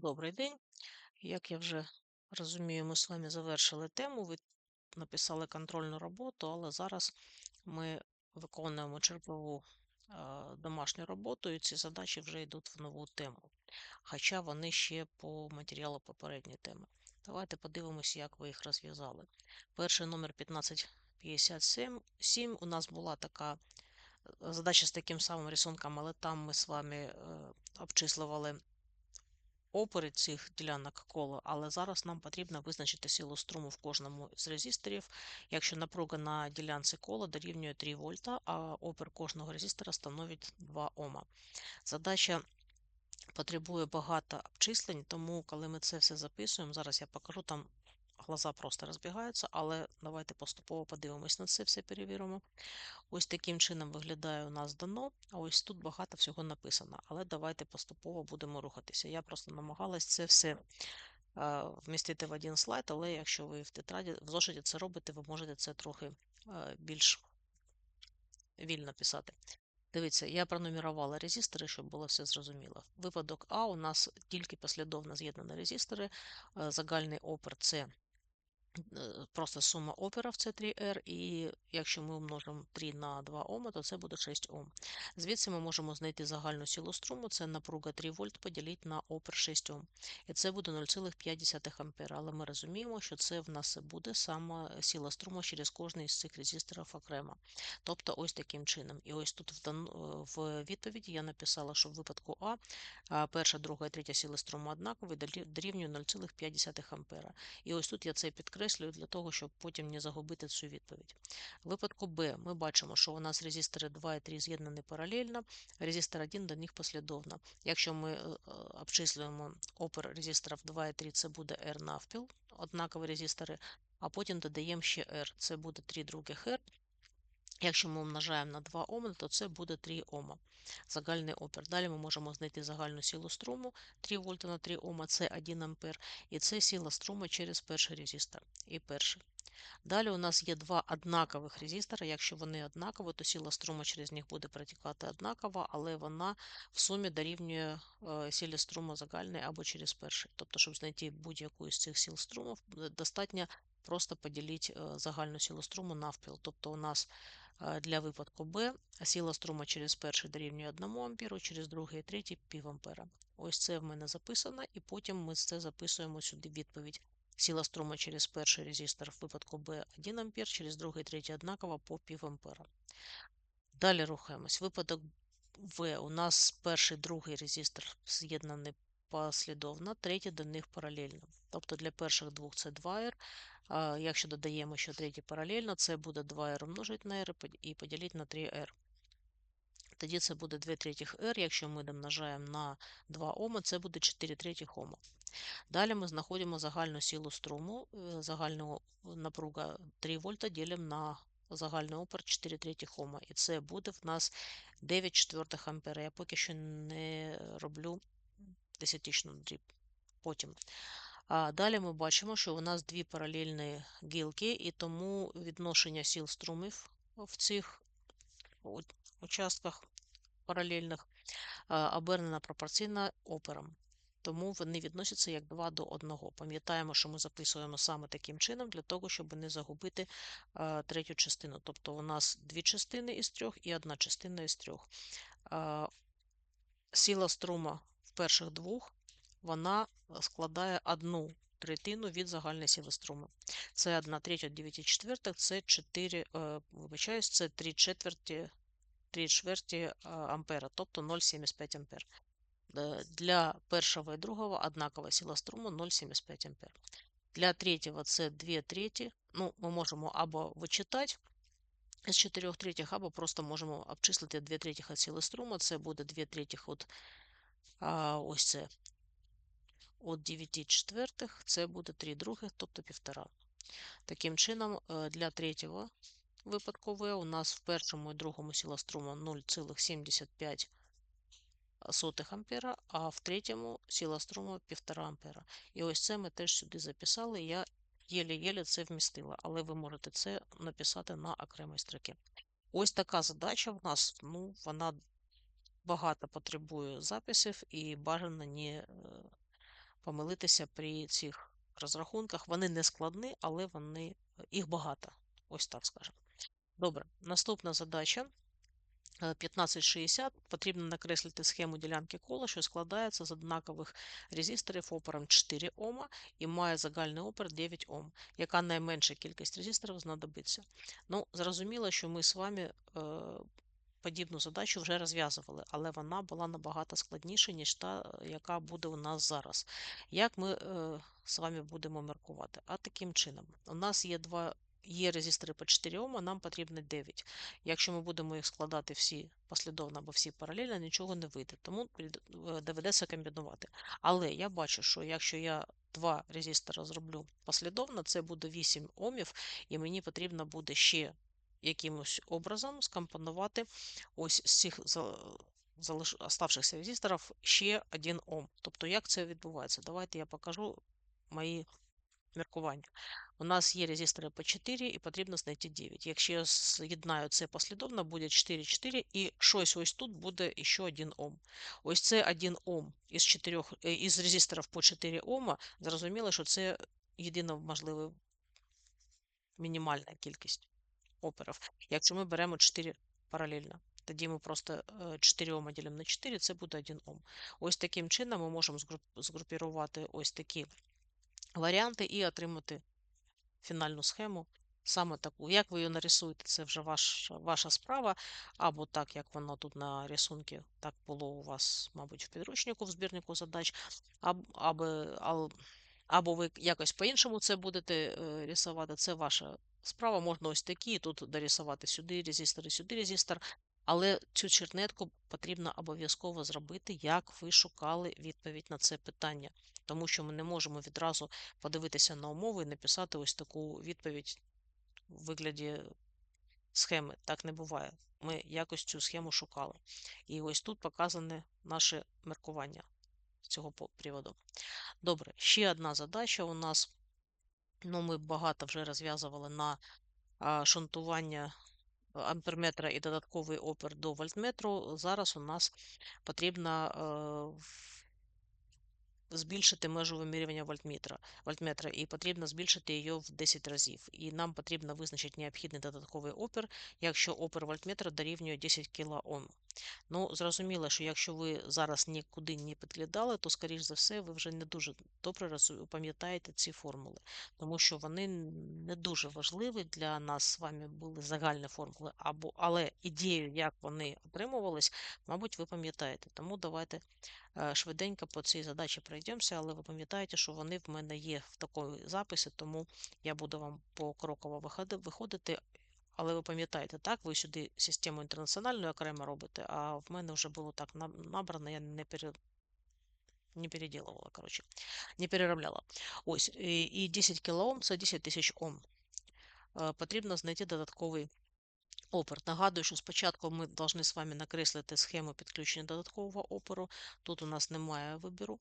Добрий день. Як я вже розумію, ми з вами завершили тему. Ви написали контрольну роботу, але зараз ми виконуємо чергову домашню роботу, і ці задачі вже йдуть в нову тему. Хоча вони ще по матеріалу попередньої теми. Давайте подивимося, як ви їх розв'язали. Перший номер 1557. у нас була така е, задача з таким самим рисунком, але там ми з вами е, обчислювали опори цих ділянок кола, але зараз нам потрібно визначити силу струму в кожному з резисторів, якщо напруга на ділянці кола дорівнює 3 вольта, а опір кожного резистора становить 2 Ома. Задача потребує багато обчислень, тому коли ми це все записуємо, зараз я покажу, там глаза просто розбігаються, але давайте поступово подивимось на це, все перевіримо. Ось таким чином виглядає у нас дано, а ось тут багато всього написано. Але давайте поступово будемо рухатися. Я просто намагалась це все е, вмістити в один слайд, але якщо ви в тетраді в зошиті це робите, ви можете це трохи е, більш вільно писати. Дивіться, я пронумерувала резистори, щоб було все зрозуміло. Випадок А у нас тільки послідовно з'єднані резистори, е, загальний опір це просто сума оперів це 3R, і якщо ми умножимо 3 на 2 Ом, то це буде 6 Ом. Звідси ми можемо знайти загальну силу струму, це напруга 3 вольт поділити на опер 6 Ом. І це буде 0,5 А. Але ми розуміємо, що це в нас буде сама сила струму через кожний з цих резисторів окремо. Тобто ось таким чином. І ось тут в відповіді я написала, що в випадку А перша, друга і третя сили струму однакові дорівнює 0,5 А. І ось тут я це підкреслюю підкреслюю для того, щоб потім не загубити цю відповідь. Випадку Б ми бачимо, що у нас резистори 2 і 3 з'єднані паралельно, резистор 1 до них послідовно. Якщо ми е, е, обчислюємо опер резисторів 2 і 3, це буде R навпіл, однакові резистори, а потім додаємо ще R, це буде 3 других R. Якщо ми умножаємо на 2 Ом, то це буде 3 Ома. Загальний опір. Далі ми можемо знайти загальну силу струму 3 вольта на 3 Ома, це 1 ампер, і це сила струму через перший резистор. І перший. Далі у нас є два однакових резистора. Якщо вони однакові, то сила струму через них буде протікати однакова, але вона в сумі дорівнює е, силі струму загальної або через перший. Тобто, щоб знайти будь-яку із цих сил струму, достатньо просто поділити е, загальну силу струму навпіл. Тобто у нас для випадку Б сила струму через перший дорівнює 1 амперу, через другий і третій пів ампера. Ось це в мене записано, і потім ми це записуємо сюди відповідь. Сила струму через перший резистор в випадку Б 1 ампер, через другий і третій однаково по пів ампера. Далі рухаємось. Випадок В у нас перший другий резистор з'єднаний послідовно, третій до них паралельно. Тобто для перших двох це 2R, Якщо додаємо ще третє паралельно, це буде 2R умножити на R і поділити на 3R. Тоді це буде 2 третіх R, якщо ми домножаємо на 2 Ома, це буде 4 третіх Ома. Далі ми знаходимо загальну силу струму, е, загальну напруга 3 вольта ділимо на загальний опір 4 третіх Ома. І це буде в нас 9 четвертих ампера. Я поки що не роблю десятичну дріб. Потім. А Далі ми бачимо, що у нас дві паралельні гілки, і тому відношення сил струмів в цих участках паралельних обернено пропорційно операм. Тому вони відносяться як 2 до 1. Пам'ятаємо, що ми записуємо саме таким чином, для того, щоб не загубити а, третю частину. Тобто у нас дві частини із трьох і одна частина із трьох. А, сила струма в перших двох вона е, складає одну третину від загальної сили струму. Це 1 третя 9 четвертих, це 4, е, вибачаюсь, це 3 четверті 3 чверті е, ампера, тобто 0,75 ампер. Для першого і другого однакова сила струму 0,75 ампер. Для третього це 2 треті. Ну, ми можемо або вичитати з 4 третіх, або просто можемо обчислити 2 третіх від сили струму. Це буде 2 третіх от а, ось це от 9 четвертих це буде 3 других, тобто 1,5. Таким чином, е, для третього випадку В у нас в першому і другому сила струму 0,75 ампера, а в третьому сила струму 1,5 ампера. І ось це ми теж сюди записали. Я єле-єле це вмістила, але ви можете це написати на окремій строкі. Ось така задача в нас, ну, вона багато потребує записів і бажано не помилитися при цих розрахунках. Вони не складні, але вони їх багато. Ось так скажемо. Добре, наступна задача. 1560 потрібно накреслити схему ділянки кола, що складається з однакових резисторів опором 4 Ома і має загальний опір 9 Ом. Яка найменша кількість резисторів знадобиться? Ну, зрозуміло, що ми з вами е, подібну задачу вже розв'язували, але вона була набагато складніша, ніж та, яка буде у нас зараз. Як ми е, з вами будемо міркувати? А таким чином, у нас є два Є резистори по 4 Ом, а нам потрібно 9. Якщо ми будемо їх складати всі послідовно або всі паралельно, нічого не вийде, тому е, доведеться комбінувати. Але я бачу, що якщо я два резистора зроблю послідовно, це буде 8 Омів, і мені потрібно буде ще якимось образом скомпонувати ось з цих залиш... оставшихся резисторів ще 1 Ом. Тобто, як це відбувається? Давайте я покажу мої міркування. У нас є резистори по 4 і потрібно знайти 9. Якщо я з'єднаю це послідовно, буде 4, 4 і щось ось тут буде ще 1 Ом. Ось це 1 Ом із 4, е, із резисторів по 4 Ома, зрозуміло, що це єдина можлива мінімальна кількість оперів. Якщо ми беремо 4 паралельно, тоді ми просто 4 Ома ділимо на 4, це буде 1 Ом. Ось таким чином ми можемо згрупувати ось такі варіанти і отримати фінальну схему, саме таку. Як ви її нарисуєте, це вже ваш, ваша справа, або так, як воно тут на рисунку, так було у вас, мабуть, в підручнику, в збірнику задач, або, або, або ви якось по-іншому це будете е, рисувати, це ваша справа. Можна ось такі, тут дорисувати сюди резистор і сюди резистор. Але цю чернетку потрібно обов'язково зробити, як ви шукали відповідь на це питання тому що ми не можемо відразу подивитися на умови і написати ось таку відповідь у вигляді схеми. Так не буває. Ми якось цю схему шукали. І ось тут показане наше міркування з цього приводу. Добре, ще одна задача у нас. Ну, Ми багато вже розв'язували на шунтування амперметра і додатковий опір до вольтметру. Зараз у нас потрібно збільшити межу вимірювання вольтметра, вольтметра, і потрібно збільшити її в 10 разів. І нам потрібно визначити необхідний додатковий опір, якщо опір вольтметра дорівнює 10 кОм. Ну, зрозуміло, що якщо ви зараз нікуди не підглядали, то, скоріш за все, ви вже не дуже добре пам'ятаєте ці формули, тому що вони не дуже важливі для нас з вами були загальні формули, або, але ідею, як вони отримувались, мабуть, ви пам'ятаєте. Тому давайте швиденько по цій задачі пройдемося, але ви пам'ятаєте, що вони в мене є в такому записі, тому я буду вам покроково виходити. Але ви пам'ятаєте, так, ви сюди систему інтернаціональну окремо робите, а в мене вже було так набрано, я не пере... не переділувала, коротше, не переробляла. Ось, і 10 кОм це 10 тисяч Ом. Е, потрібно знайти додатковий Опер. Нагадую, що спочатку ми повинні з вами накреслити схему підключення додаткового опору. Тут у нас немає вибіру,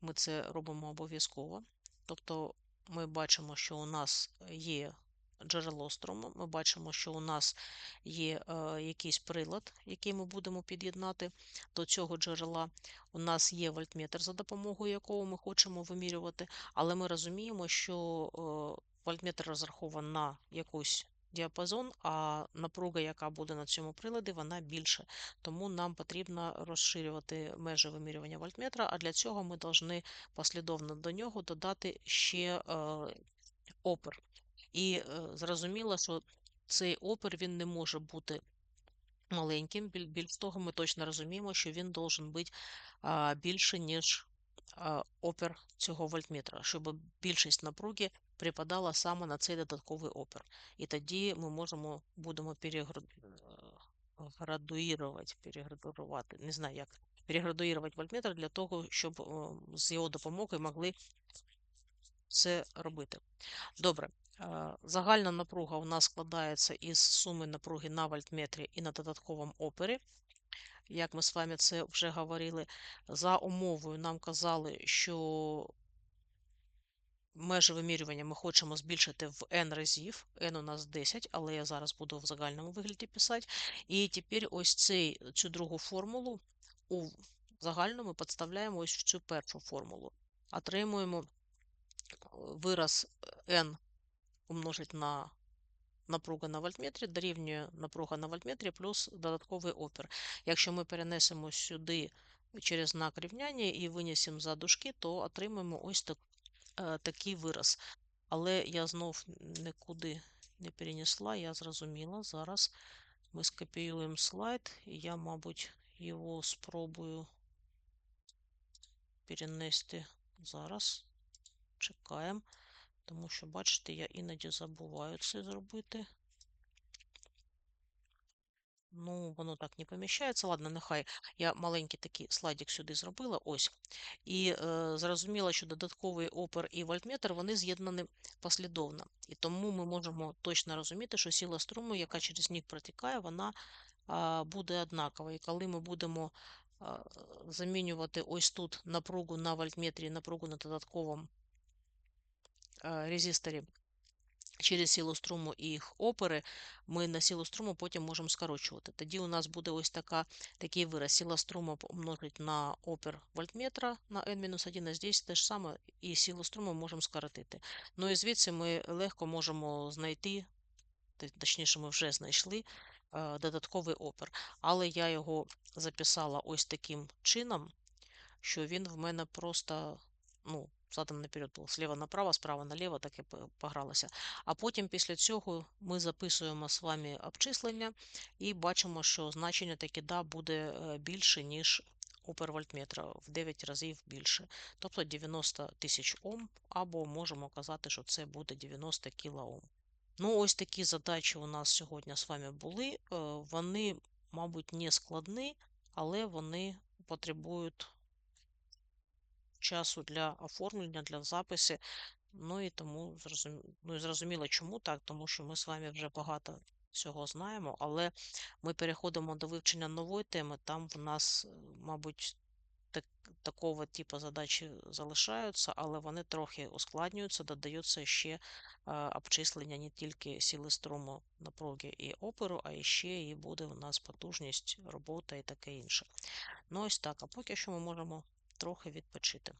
ми це робимо обов'язково. Тобто ми бачимо, що у нас є джерело струму, ми бачимо, що у нас є е, якийсь прилад, який ми будемо під'єднати до цього джерела. У нас є вольтметр, за допомогою якого ми хочемо вимірювати, але ми розуміємо, що е, вольтметр розрахований на якусь діапазон, а напруга, яка буде на цьому приладі, вона більше. Тому нам потрібно розширювати межі вимірювання вольтметра, а для цього ми повинні послідовно до нього додати ще е, опір. І е, зрозуміло, що цей опір він не може бути маленьким. Більш того, ми точно розуміємо, що він должен бути більше, ніж е, опір цього вольтметра, щоб більшість напруги припадала саме на цей додатковий опір. І тоді ми можемо будемо переградуювати, переградувати, не знаю як, переградуювати вольтметр для того, щоб з його допомогою могли це робити. Добре. Загальна напруга у нас складається із суми напруги на вольтметрі і на додатковому опері. Як ми з вами це вже говорили, за умовою нам казали, що межі вимірювання ми хочемо збільшити в n разів, n у нас 10, але я зараз буду в загальному вигляді писати. І тепер ось цей, цю другу формулу у загальному підставляємо ось в цю першу формулу. отримуємо вираз n умножить на напруга на вольтметрі дорівнює напруга на вольтметрі плюс додатковий опір. Якщо ми перенесемо сюди через знак рівняння і винесемо за дужки, то отримаємо ось так, е, такий вираз. Але я знов нікуди не перенесла, я зрозуміла. Зараз ми скопіюємо слайд, і я, мабуть, його спробую перенести зараз. Чекаємо, тому що, бачите, я іноді забуваю це зробити. Ну, воно так не поміщається. Ладно, нехай я маленький такий слайдик сюди зробила. Ось. І е, зрозуміло, що додатковий опер і вольтметр вони з'єднані послідовно. І тому ми можемо точно розуміти, що сила струму, яка через них протікає, вона а, буде однакова. І коли ми будемо а, замінювати ось тут напругу на вольтметрі напругу на додатковому а, резисторі через силу струму і їх опери, ми на силу струму потім можемо скорочувати. Тоді у нас буде ось така, такий вираз. Сила струму помножить на опір вольтметра на n-1, а здесь те ж саме, і силу струму можемо скоротити. Ну і звідси ми легко можемо знайти, точніше, ми вже знайшли е, додатковий опір. Але я його записала ось таким чином, що він в мене просто, ну, задом наперед був сліва направо, справа наліво, так і погралося. А потім після цього ми записуємо з вами обчислення і бачимо, що значення таки да буде е, більше, ніж вольтметра, в 9 разів більше. Тобто 90 тисяч Ом, або можемо казати, що це буде 90 кОм. Ну, ось такі задачі у нас сьогодні з вами були. Вони, мабуть, не складні, але вони потребують часу для оформлення, для запису. Ну і тому зрозум... ну, і зрозуміло, чому так, тому що ми з вами вже багато всього знаємо, але ми переходимо до вивчення нової теми. Там в нас, е, мабуть, так, такого типу задачі залишаються, але вони трохи ускладнюються, додаються ще е, обчислення не тільки сили струму напруги і оперу, а ще і буде у нас потужність роботи і таке інше. Ну ось так, а поки що ми можемо трохи відпочити.